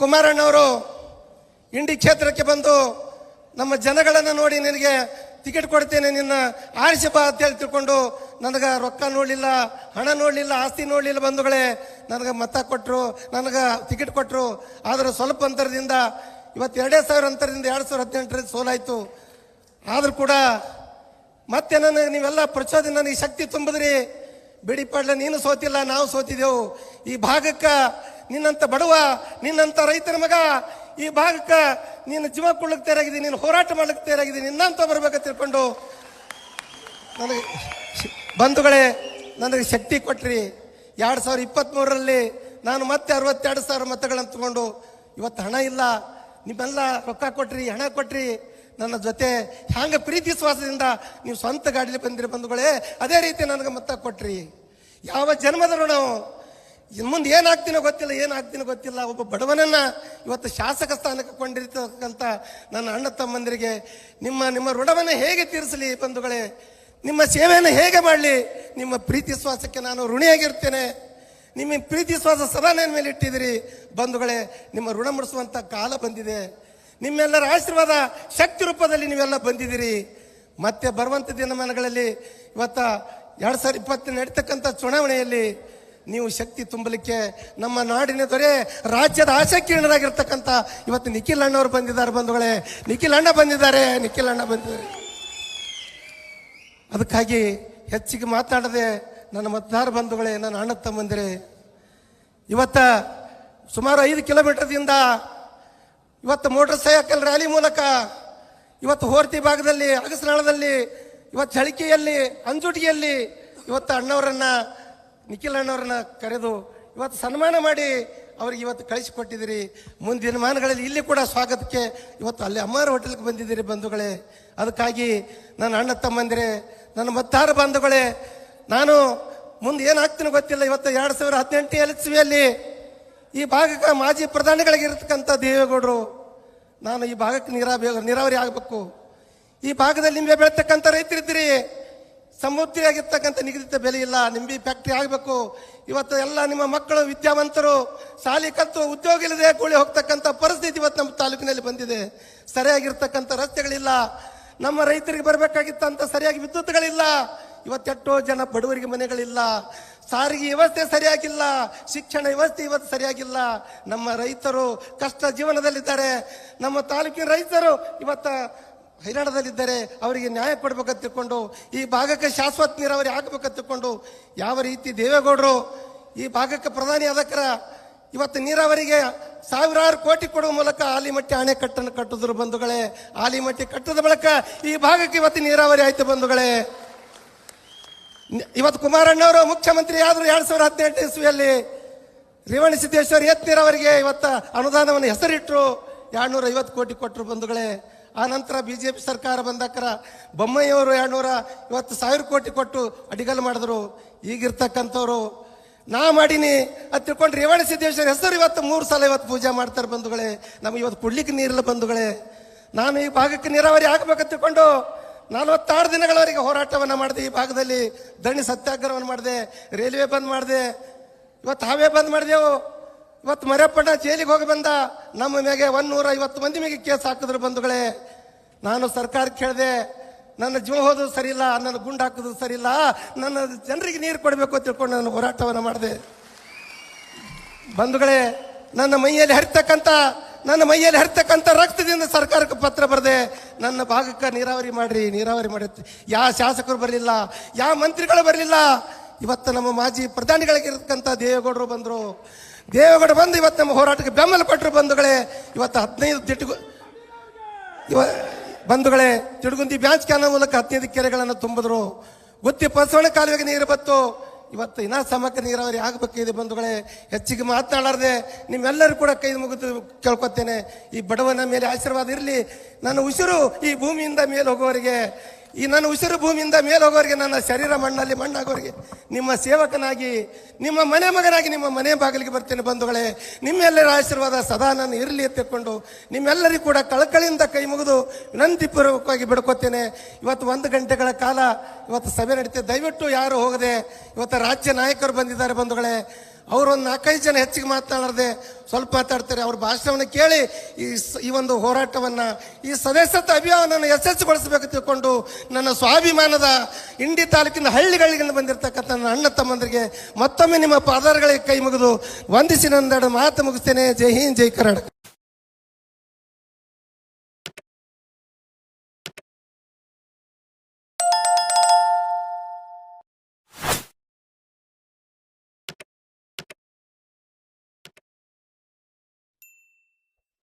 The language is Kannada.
ಕುಮಾರಣ್ಣವರು ಇಂಡಿ ಕ್ಷೇತ್ರಕ್ಕೆ ಬಂದು ನಮ್ಮ ಜನಗಳನ್ನು ನೋಡಿ ನಿನಗೆ ಟಿಕೆಟ್ ಕೊಡ್ತೇನೆ, ನಿನ್ನ ಆರಿಸಿ ಬಾ ಅಂತ ಹೇಳಿ ತಿಳ್ಕೊಂಡು ನನಗೆ ರೊಕ್ಕ ನೋಡಲಿಲ್ಲ, ಹಣ ನೋಡಲಿಲ್ಲ, ಆಸ್ತಿ ನೋಡಲಿಲ್ಲ ಬಂಧುಗಳೇ, ನನಗೆ ಮತ ಕೊಟ್ಟರು ನನಗೆ ಟಿಕೆಟ್ ಕೊಟ್ಟರು ಆದರೆ ಸ್ವಲ್ಪ ಅಂತರದಿಂದ, ಇವತ್ತು ಎರಡೇ ಸಾವಿರ ಅಂತರದಿಂದ ಎರಡು ಸಾವಿರ ಹದಿನೆಂಟರಲ್ಲಿ ಸೋಲಾಯಿತು. ಆದರೂ ಕೂಡ ಮತ್ತೆ ನನಗೆ ನೀವೆಲ್ಲ ಪ್ರಚೋದನೆ, ನನಗೆ ಶಕ್ತಿ ತುಂಬಿದ್ರಿ. ಬಿಡಿ ಪಾಡ್ಲ, ನೀನು ಸೋತಿಲ್ಲ, ನಾವು ಸೋತಿದ್ದೆವು ಈ ಭಾಗಕ್ಕೆ ನಿನ್ನಂತ ಬಡವ, ನಿನ್ನಂತ ರೈತನ ಮಗ, ಈ ಭಾಗಕ್ಕೆ ನಿನ್ನ ಜೀವ ಕೊಡ್ಲಿಕ್ಕೆ ತೇರಾಗಿದೆ ನೀನು ಹೋರಾಟ ಮಾಡ್ಲಿಕ್ಕೆ ತೇರಾಗಿದೆ ನಿನ್ನಂತ ಬರ್ಬೇಕಂತ ತಿಳ್ಕೊಂಡು ನನಗೆ ಬಂಧುಗಳೇ, ನನಗೆ ಶಕ್ತಿ ಕೊಟ್ರಿ. ಎರಡು ಸಾವಿರದ ಇಪ್ಪತ್ತ್ಮೂರರಲ್ಲಿ ನಾನು ಮತ್ತೆ ಅರವತ್ತೆರಡು ಸಾವಿರ ಮತಗಳನ್ನು ತಗೊಂಡು, ಇವತ್ತು ಹಣ ಇಲ್ಲ. ನಿಮ್ಮೆಲ್ಲ ರೊಕ್ಕ ಕೊಟ್ರಿ, ಹಣ ಕೊಟ್ರಿ. ನನ್ನ ಜೊತೆ ಹ್ಯಾಂಗೆ ಪ್ರೀತಿ ವಿಶ್ವಾಸದಿಂದ ನೀವು ಸ್ವಂತ ಗಾಡಿಲಿ ಬಂದಿರಿ ಬಂಧುಗಳೇ, ಅದೇ ರೀತಿ ನನಗೆ ಮತ ಕೊಟ್ರಿ. ಯಾವ ಜನ್ಮದರು ಋಣವು ಇನ್ನು ಮುಂದೆ ಏನಾಗ್ತೀನೋ ಗೊತ್ತಿಲ್ಲ ಏನಾಗ್ತೀನೋ ಗೊತ್ತಿಲ್ಲ. ಒಬ್ಬ ಬಡವನನ್ನ ಇವತ್ತು ಶಾಸಕ ಸ್ಥಾನಕ್ಕೆ ಕೊಂಡಿರ್ತಕ್ಕಂಥ ನನ್ನ ಅಣ್ಣ ತಮ್ಮಂದಿರಿಗೆ ನಿಮ್ಮ ನಿಮ್ಮ ಋಣವನ್ನು ಹೇಗೆ ತೀರಿಸಲಿ ಬಂಧುಗಳೇ? ನಿಮ್ಮ ಸೇವೆಯನ್ನು ಹೇಗೆ ಮಾಡಲಿ? ನಿಮ್ಮ ಪ್ರೀತಿ ಶ್ವಾಸಕ್ಕೆ ನಾನು ಋಣಿಯಾಗಿರ್ತೇನೆ. ನಿಮ್ಮ ಪ್ರೀತಿ ಶ್ವಾಸ ಸದಾ ನನ್ನ ಮೇಲೆ ಇಟ್ಟಿದ್ದೀರಿ. ಬಂಧುಗಳೇ, ನಿಮ್ಮ ಋಣ ಮುಡಿಸುವಂಥ ಕಾಲ ಬಂದಿದೆ. ನಿಮ್ಮೆಲ್ಲರ ಆಶೀರ್ವಾದ ಶಕ್ತಿ ರೂಪದಲ್ಲಿ ನೀವೆಲ್ಲ ಬಂದಿದ್ದೀರಿ. ಮತ್ತೆ ಬರುವಂಥ ದಿನಮಾನಗಳಲ್ಲಿ ಇವತ್ತ ಎರಡು ಸಾವಿರದ ಇಪ್ಪತ್ತು ನಡೀತಕ್ಕಂಥ ಚುನಾವಣೆಯಲ್ಲಿ ನೀವು ಶಕ್ತಿ ತುಂಬಲಿಕ್ಕೆ ನಮ್ಮ ನಾಡಿನ ದೊರೆ ರಾಜ್ಯದ ಆಶಾಕಿರಣರಾಗಿರ್ತಕ್ಕಂಥ ಇವತ್ತು ನಿಖಿಲ್ ಅಣ್ಣವರು ಬಂದಿದ್ದಾರೆ ಬಂಧುಗಳೇ. ನಿಖಿಲ್ ಅಣ್ಣ ಬಂದಿದ್ದಾರೆ, ನಿಖಿಲ್ ಅಣ್ಣ ಬಂದಿದ್ದಾರೆ. ಅದಕ್ಕಾಗಿ ಹೆಚ್ಚಿಗೆ ಮಾತಾಡದೆ ನನ್ನ ಮತದಾರ ಬಂಧುಗಳೇ, ನನ್ನ ಅಣ್ಣ ತಮ್ಮಂದಿರಿ. ಇವತ್ತ ಸುಮಾರು ಐದು ಕಿಲೋಮೀಟರ್ದಿಂದ ಇವತ್ತು ಮೋಟರ್ ಸೈಕಲ್ ರ್ಯಾಲಿ ಮೂಲಕ ಇವತ್ತು ಹೋರ್ತಿ ಭಾಗದಲ್ಲಿ ಅಗಸನಾಳದಲ್ಲಿ, ಇವತ್ತು ಚಳಿಕೆಯಲ್ಲಿ, ಅಂಜುಟಿಯಲ್ಲಿ ಇವತ್ತು ಅಣ್ಣವರನ್ನ ನಿಖಿಲ್ ಅಣ್ಣವ್ರನ್ನ ಕರೆದು ಇವತ್ತು ಸನ್ಮಾನ ಮಾಡಿ ಅವ್ರಿಗೆ ಇವತ್ತು ಕಳಿಸಿಕೊಟ್ಟಿದ್ದೀರಿ. ಮುಂದಿನ ಮಾನಗಳಲ್ಲಿ ಇಲ್ಲಿ ಕೂಡ ಸ್ವಾಗತಕ್ಕೆ ಇವತ್ತು ಅಲ್ಲಿ ಅಮ್ಮಾರ ಹೋಟೆಲ್ಗೆ ಬಂದಿದ್ದೀರಿ ಬಂಧುಗಳೇ. ಅದಕ್ಕಾಗಿ ನನ್ನ ಅಣ್ಣ ತಮ್ಮಂದಿರೇ, ನನ್ನ ಮತ್ತಾರು ಬಂಧುಗಳೇ, ನಾನು ಮುಂದೆ ಏನಾಗ್ತೀನಿ ಗೊತ್ತಿಲ್ಲ. ಇವತ್ತು ಎರಡು ಸಾವಿರ ಹದಿನೆಂಟು ಎಲ್ಸಿವಿಯಲ್ಲಿ ಈ ಭಾಗಕ್ಕೆ ಮಾಜಿ ಪ್ರಧಾನಿಗಳಿಗಿರ್ತಕ್ಕಂಥ ದೇವೇಗೌಡರು, ನಾನು ಈ ಭಾಗಕ್ಕೆ ನೀರಾವರಿ ನೀರಾವರಿ ಆಗಬೇಕು. ಈ ಭಾಗದಲ್ಲಿ ನಿಮಗೆ ಬೆಳೀತಕ್ಕಂಥ ರೈತರಿದ್ದೀರಿ. ಸಮೃದ್ಧಿಯಾಗಿರ್ತಕ್ಕಂಥ ನಿಗದಿತ ಬೆಲೆ ಇಲ್ಲ, ನಿಂಬಿ ಫ್ಯಾಕ್ಟ್ರಿ ಆಗಬೇಕು. ಇವತ್ತು ಎಲ್ಲ ನಿಮ್ಮ ಮಕ್ಕಳು, ವಿದ್ಯಾವಂತರು, ಶಾಲೆ ಕಲ್ತು ಉದ್ಯೋಗ ಇಲ್ಲದೆ ಕೂಳಿ ಹೋಗ್ತಕ್ಕಂಥ ಪರಿಸ್ಥಿತಿ ಇವತ್ತು ನಮ್ಮ ತಾಲೂಕಿನಲ್ಲಿ ಬಂದಿದೆ. ಸರಿಯಾಗಿರ್ತಕ್ಕಂಥ ರಸ್ತೆಗಳಿಲ್ಲ. ನಮ್ಮ ರೈತರಿಗೆ ಬರಬೇಕಾಗಿತ್ತಂತ ಸರಿಯಾಗಿ ವಿದ್ಯುತ್ಗಳಿಲ್ಲ. ಇವತ್ತೆಟ್ಟೋ ಜನ ಬಡವರಿಗೆ ಮನೆಗಳಿಲ್ಲ. ಸಾರಿಗೆ ವ್ಯವಸ್ಥೆ ಸರಿಯಾಗಿಲ್ಲ. ಶಿಕ್ಷಣ ವ್ಯವಸ್ಥೆ ಇವತ್ತು ಸರಿಯಾಗಿಲ್ಲ. ನಮ್ಮ ರೈತರು ಕಷ್ಟ ಜೀವನದಲ್ಲಿದ್ದಾರೆ. ನಮ್ಮ ತಾಲೂಕಿನ ರೈತರು ಇವತ್ತ ಹೈರಾಣದಲ್ಲಿದ್ದಾರೆ ಅವರಿಗೆ ನ್ಯಾಯ ಕೊಡ್ಬೇಕಂತ ತಿಳ್ಕೊಂಡು ಈ ಭಾಗಕ್ಕೆ ಶಾಶ್ವತ ನೀರಾವರಿ ಆಗಬೇಕು ತಿಳ್ಕೊಂಡು ಯಾವ ರೀತಿ ದೇವೇಗೌಡರು ಈ ಭಾಗಕ್ಕೆ ಪ್ರಧಾನಿ ಅದಕ್ಕರ ಇವತ್ತು ನೀರಾವರಿಗೆ ಸಾವಿರಾರು ಕೋಟಿ ಕೊಡುವ ಮೂಲಕ ಆಲಿಮಟ್ಟಿ ಅಣೆಕಟ್ಟನ್ನು ಕಟ್ಟಿದ್ರು ಬಂಧುಗಳೇ. ಆಲಿಮಟ್ಟಿ ಕಟ್ಟದ ಬಳಕ ಈ ಭಾಗಕ್ಕೆ ಇವತ್ತು ನೀರಾವರಿ ಆಯ್ತು ಬಂಧುಗಳೇ. ಇವತ್ತು ಕುಮಾರಣ್ಣವರು ಮುಖ್ಯಮಂತ್ರಿ ಆದರು ಎರಡ್ ಸಾವಿರದ ಹದಿನೆಂಟು ಇಸ್ವಿಯಲ್ಲಿ ರೇವಣ ಸಿದ್ದೇಶ್ವರ್ ಎತ್ ನೀರಾವರಿಗೆ ಇವತ್ತು ಅನುದಾನವನ್ನು ಹೆಸರಿಟ್ಟರು ಎರಡ್ನೂರ ಐವತ್ತು ಕೋಟಿ ಕೊಟ್ಟರು ಬಂಧುಗಳೇ. ಆ ನಂತರ ಬಿ ಜೆ ಪಿ ಸರ್ಕಾರ ಬಂದಕ್ಕರ ಬೊಮ್ಮಯ್ಯವರು ಎರಡ್ನೂರ ಇವತ್ತು ಸಾವಿರ ಕೋಟಿ ಕೊಟ್ಟು ಅಡಿಗಲ್ ಮಾಡಿದ್ರು. ಈಗಿರ್ತಕ್ಕಂಥವ್ರು, ನಾ ಮಾಡೀನಿ ಅದು ತಿಳ್ಕೊಂಡು ರೇವಣ ಸಿದ್ದೇಶ್ವರ ಹೆಸರು ಇವತ್ತು ಮೂರು ಸಲ ಇವತ್ತು ಪೂಜೆ ಮಾಡ್ತಾರೆ ಬಂಧುಗಳೇ. ನಮಗೆ ಇವತ್ತು ಕುಡ್ಲಿಕ್ಕೆ ನೀರಿಲ್ಲ ಬಂಧುಗಳೇ. ನಾನು ಈ ಭಾಗಕ್ಕೆ ನೀರಾವರಿ ಆಗಬೇಕು ತಿಳ್ಕೊಂಡು ನಲವತ್ತಾರು ದಿನಗಳವರೆಗೆ ಹೋರಾಟವನ್ನು ಮಾಡಿದೆ. ಈ ಭಾಗದಲ್ಲಿ ದಣಿ ಸತ್ಯಾಗ್ರಹವನ್ನು ಮಾಡಿದೆ. ರೈಲ್ವೆ ಬಂದ್ ಮಾಡಿದೆ. ಇವತ್ತು ಹಾವೇ ಬಂದ್ ಮಾಡಿದೆವು. ಇವತ್ತು ಮರ್ಯಪ್ಪಣ್ಣ ಜೈಲಿಗೆ ಹೋಗಿ ಬಂದ ನಮ್ಮ ಮ್ಯಾಗೆ ಒಂದೂರ ಐವತ್ತು ಮಂದಿ ಮೇಲೆ ಕೇಸ್ ಹಾಕಿದ್ರು ಬಂಧುಗಳೇ. ನಾನು ಸರ್ಕಾರಕ್ಕೆ ಕೇಳಿದೆ, ನನ್ನ ಜೀವ ಸರಿ ಇಲ್ಲ ನನ್ನ ಗುಂಡು ಹಾಕೋದು ಸರಿ ಇಲ್ಲ ನನ್ನ ಜನರಿಗೆ ನೀರು ಕೊಡಬೇಕು ಅಂತ ತಿಳ್ಕೊಂಡು ನಾನು ಹೋರಾಟವನ್ನು ಮಾಡಿದೆ. ಬಂಧುಗಳೇ, ನನ್ನ ಮೈಯಲ್ಲಿ ಹರಿತಕ್ಕಂಥ ನನ್ನ ಮೈಯಲ್ಲಿ ಹರಿತಕ್ಕಂಥ ರಕ್ತದಿಂದ ಸರ್ಕಾರಕ್ಕೆ ಪತ್ರ ಬರೆದೆ. ನನ್ನ ಭಾಗಕ್ಕೆ ನೀರಾವರಿ ಮಾಡ್ರಿ, ನೀರಾವರಿ ಮಾಡಿ. ಯಾವ ಶಾಸಕರು ಬರಲಿಲ್ಲ ಯಾವ ಮಂತ್ರಿಗಳು ಬರಲಿಲ್ಲ. ಇವತ್ತು ನಮ್ಮ ಮಾಜಿ ಪ್ರಧಾನಿಗಳಿಗಿರ್ತಕ್ಕಂಥ ದೇವೇಗೌಡರು ಬಂದರು. ದೇವೇಗೌಡ ಬಂದು ಇವತ್ತು ನಮ್ಮ ಹೋರಾಟಕ್ಕೆ ಬೆಂಬಲ ಕೊಟ್ಟರು ಬಂಧುಗಳೇ. ಇವತ್ತು ಹದಿನೈದು ತಿಟ್ಟು ಇವ ಬಂಧುಗಳೇ, ತಿಡುಗುಂದಿ ಬ್ಯಾಂಚ್ ಕ್ಯಾನ ಮೂಲಕ ಹದಿನೈದು ಕೆರೆಗಳನ್ನು ತುಂಬಿದ್ರು. ಗೊತ್ತಿ ಬಸವಣ್ಣ ಕಾಲುವೆಗೆ ನೀರು ಬತ್ತು. ಇವತ್ತು ಇನ್ನ ಸಮಗ್ರ ನೀರಾವರಿ ಆಗಬೇಕಿದೆ ಬಂಧುಗಳೇ. ಹೆಚ್ಚಿಗೆ ಮಾತನಾಡಾರ್ದೆ ನಿಮ್ಮೆಲ್ಲರೂ ಕೂಡ ಕೈ ಮುಗಿದು ಕೇಳ್ಕೊತೇನೆ. ಈ ಬಡವನ ಮೇಲೆ ಆಶೀರ್ವಾದ ಇರಲಿ. ನನ್ನ ಉಸಿರು ಈ ಭೂಮಿಯಿಂದ ಮೇಲೆ ಹೋಗೋವರೆಗೆ ಈ ನನ್ನ ಉಸಿರು ಭೂಮಿಯಿಂದ ಮೇಲೆ ಹೋಗೋರಿಗೆ ನನ್ನ ಶರೀರ ಮಣ್ಣಲ್ಲಿ ಮಣ್ಣಾಗೋರಿಗೆ, ನಿಮ್ಮ ಸೇವಕನಾಗಿ, ನಿಮ್ಮ ಮನೆ ಮಗನಾಗಿ ನಿಮ್ಮ ಮನೆ ಬಾಗಿಲಿಗೆ ಬರ್ತೇನೆ ಬಂಧುಗಳೇ. ನಿಮ್ಮೆಲ್ಲರ ಆಶೀರ್ವಾದ ಸದಾ ನಾನು ಇರಲಿ ಎತ್ತಿಕೊಂಡು ನಿಮ್ಮೆಲ್ಲರಿಗೂ ಕೂಡ ಕಳಕಳಿಯಿಂದ ಕೈ ಮುಗಿದು ವಿನಂತಿಪೂರ್ವಕವಾಗಿ ಬಿಡ್ಕೋತೇನೆ. ಇವತ್ತು ಒಂದು ಗಂಟೆಗಳ ಕಾಲ ಇವತ್ತು ಸಭೆ ನಡೀತೆ. ದಯವಿಟ್ಟು ಯಾರು ಹೋಗದೆ ಇವತ್ತು ರಾಜ್ಯ ನಾಯಕರು ಬಂದಿದ್ದಾರೆ ಬಂಧುಗಳೇ. ಅವರು ಒಂದು ನಾಲ್ಕೈದು ಜನ ಹೆಚ್ಚಿಗೆ ಮಾತನಾಡದೆ ಸ್ವಲ್ಪ ಮಾತಾಡ್ತಾರೆ. ಅವ್ರ ಭಾಷಣವನ್ನು ಕೇಳಿ ಈ ಈ ಒಂದು ಹೋರಾಟವನ್ನು, ಈ ಸದಸ್ಯತ್ವ ಅಭಿಯಾನವನ್ನು ಯಶಸ್ವಿಗೊಳಿಸಬೇಕು ತಿಳ್ಕೊಂಡು ನನ್ನ ಸ್ವಾಭಿಮಾನದ ಇಂಡಿ ತಾಲೂಕಿನ ಹಳ್ಳಿಗಳಿಂದ ಬಂದಿರತಕ್ಕಂಥ ನನ್ನ ಅಣ್ಣ ತಮ್ಮಂದರಿಗೆ ಮತ್ತೊಮ್ಮೆ ನಿಮ್ಮ ಪಾದಾರಗಳಿಗೆ ಕೈ ಮುಗಿದು ವಂದಿಸಿ ನನ್ನೆರಡು ಮಾತು ಮುಗಿಸ್ತೇನೆ. ಜೈ ಹಿಂದ್, ಜೈ ಕರ್ನಾಟಕ.